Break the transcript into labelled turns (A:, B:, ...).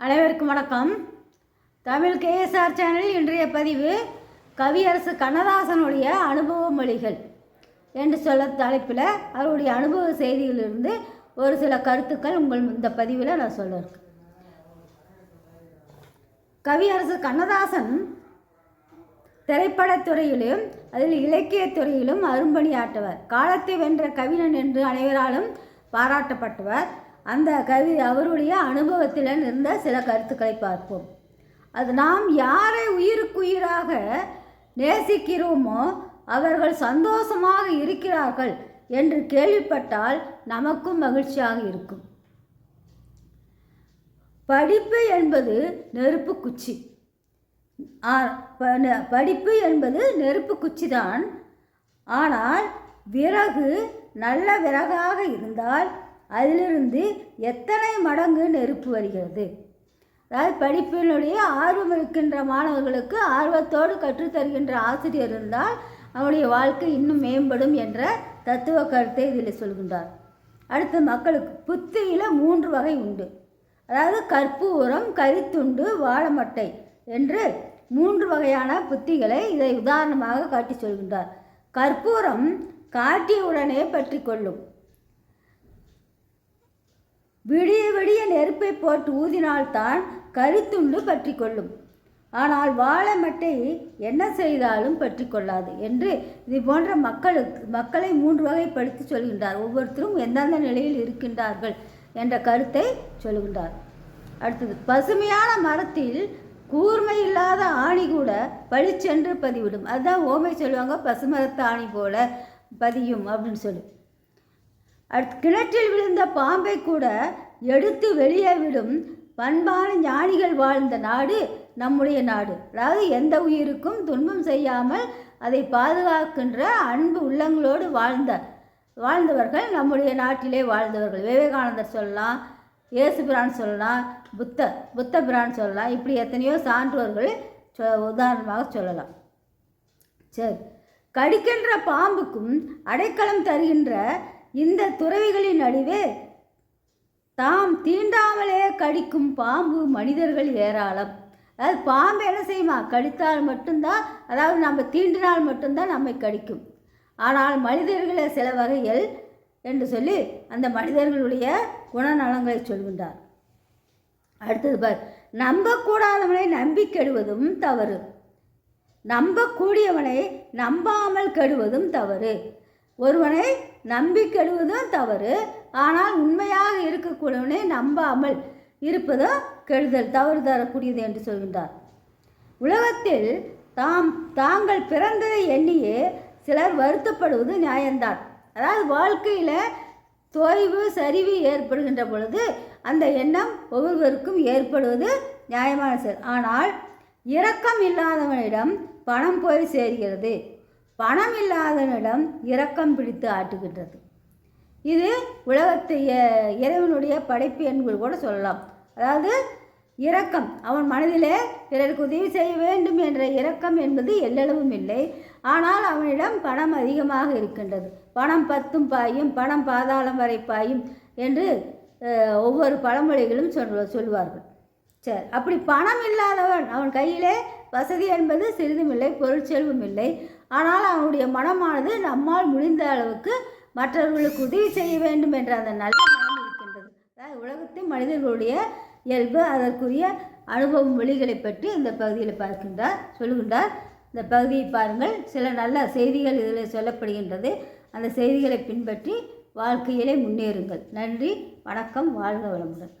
A: அனைவருக்கும் வணக்கம். தமிழ் கேஎஸ்ஆர் சேனலில் இன்றைய பதிவு கவியரசு கண்ணதாசனுடைய அனுபவ மொழிகள் என்று சொல்ல தலைப்பில் அவருடைய அனுபவ செய்திகளிலிருந்து ஒரு சில கருத்துக்கள் உங்கள் இந்த பதிவில் நான் சொல்ல இருக்கேன். கவியரசு கண்ணதாசன் திரைப்படத் துறையிலும் அதில் இலக்கியத்துறையிலும் அரும்பணியாற்றவர் காலத்தை வென்ற கவிஞன் என்று அனைவராலும் பாராட்டப்பட்டவர். அந்த கவி அவருடைய அனுபவத்தில் இருந்த சில கருத்துக்களை பார்ப்போம். அது நாம் யாரை உயிருக்குயிராக நேசிக்கிறோமோ அவர்கள் சந்தோஷமாக இருக்கிறார்கள் என்று கேள்விப்பட்டால் நமக்கும் மகிழ்ச்சியாக இருக்கும். படிப்பு என்பது நெருப்பு குச்சி. ஆ, ப- நெ- படிப்பு என்பது நெருப்பு குச்சிதான். ஆனால் விறகு நல்ல விறகாக இருந்தால் அதிலிருந்து எத்தனை மடங்கு நெருப்பு வருகிறது? அதாவது படிப்பினுடைய ஆர்வம் இருக்கின்ற மாணவர்களுக்கு ஆர்வத்தோடு கற்றுத்தருகின்ற ஆசிரியர் இருந்தால் அவனுடைய வாழ்க்கை இன்னும் மேம்படும் என்ற தத்துவ கருத்தை இதில் சொல்கின்றார். அடுத்து மக்களுக்கு புத்தியில் மூன்று வகை உண்டு. அதாவது கற்பூரம் கரித்துண்டு வாழைமட்டை என்று மூன்று வகையான புத்திகளை இதை உதாரணமாக காட்டி சொல்கின்றார். கற்பூரம் காட்டிய உடனே பற்றி கொள்ளும். விடிய விடிய நெருப்பை போட்டு ஊதினால்தான் கருத்துண்டு பற்றி கொள்ளும். ஆனால் வாழை மட்டை என்ன செய்தாலும் பற்றி கொள்ளாது என்று இது போன்ற மக்களுக்கு மக்களை மூன்று வகைப்படுத்தி சொல்கின்றார். ஒவ்வொருத்தரும் எந்தெந்த நிலையில் இருக்கின்றார்கள் என்ற கருத்தை சொல்கின்றார். அடுத்தது பசுமையான மரத்தில் கூர்மை இல்லாத ஆணி கூட பழிச்சென்று பதிவிடும். அதுதான் ஓமை சொல்லுவாங்க பசுமரத்து ஆணி போல பதியும் அப்படின்னு சொல்லி. கிணற்றில் விழுந்த பாம்பை கூட எடுத்து வெளியே விடும் பண்பான ஞானிகள் வாழ்ந்த நாடு நம்முடைய நாடு. அதாவது எந்த உயிருக்கும் துன்பம் செய்யாமல் அதை பாதுகாக்கின்ற அன்பு உள்ளங்களோடு வாழ்ந்த வாழ்ந்தவர்கள் நம்முடைய நாட்டிலே வாழ்ந்தவர்கள். விவேகானந்தர் சொல்லலாம் இயேசுபிரான் சொல்லலாம் புத்த புத்த பிரான் சொல்லலாம். இப்படி எத்தனையோ சான்றோர்கள் சொ உதாரணமாக சொல்லலாம். சரி. கடிக்கின்ற பாம்புக்கும் அடைக்கலம் தருகின்ற இந்த துறவிகளின் நடுவே தாம் தீண்டாமலே கடிக்கும் பாம்பு மனிதர்கள் ஏராளம். அதாவது பாம்பு என்ன செய்யுமா? கடித்தால் மட்டும்தான் அதாவது நம்ம தீண்டினால் மட்டும்தான் நம்மை கடிக்கும். ஆனால் மனிதர்களை சில வகையில் என்று சொல்லி அந்த மனிதர்களுடைய குணநலங்களை சொல்கின்றார். அடுத்தது பார் நம்பக்கூடாதவனை நம்பி கெடுவதும் தவறு. நம்பக்கூடியவனை நம்பாமல் கெடுவதும் தவறு. ஒருவனை நம்பி கெடுவதும் தவறு ஆனால் உண்மையாக இருக்கக்கூடியவனை நம்பாமல் இருப்பதும் கெடுதல் தவறு தரக்கூடியது என்று சொல்கின்றார். உலகத்தில் தாம் தாங்கள் பிறந்ததை எண்ணியே சிலர் வருத்தப்படுவது நியாயம்தான். அதாவது வாழ்க்கையில் தொய்வு சரிவு ஏற்படுகின்ற பொழுது அந்த எண்ணம் ஒவ்வொருவருக்கும் ஏற்படுவது நியாயமான செயல். ஆனால் இரக்கம் இல்லாதவனிடம் பணம் போய் சேர்கிறது. பணம் இல்லாதவனிடம் இரக்கம் பிடித்து ஆட்டுகின்றது. இது உலகத்தைய இறைவனுடைய படைப்பு என்று கூட சொல்லலாம். அதாவது இரக்கம். அவன் மனதிலே பிறருக்கு உதவி செய்ய வேண்டும் என்ற இரக்கம் என்பது எல்லளவும் இல்லை. ஆனால் அவனிடம் பணம் அதிகமாக இருக்கின்றது. பணம் பத்தும் பாயும் பணம் பாதாளம் வரை பாயும் என்று ஒவ்வொரு பழமொழிகளும் சொல் சொல்வார்கள். சரி அப்படி பணம் இல்லாதவன் அவன் கையிலே வசதி என்பது சிறிதும் இல்லை பொருட்செல்வம் இல்லை. ஆனால் அவனுடைய மனமானது நம்மால் முடிந்த அளவுக்கு மற்றவர்களுக்கு உதவி செய்ய வேண்டும் என்ற அந்த நல்ல மனம் இருக்கின்றது. அதாவது உலகத்தின் மனிதர்களுடைய இயல்பு அதற்குரிய அனுபவம் மொழிகளை பற்றி இந்த பகுதியில் பார்க்கின்றார் சொல்கின்றார். இந்த பகுதியை பாருங்கள். சில நல்ல செய்திகள் இதில் சொல்லப்படுகின்றது. அந்த செய்திகளை பின்பற்றி வாழ்க்கையிலே முன்னேறுங்கள். நன்றி வணக்கம் வாழ்க வளமுடன்.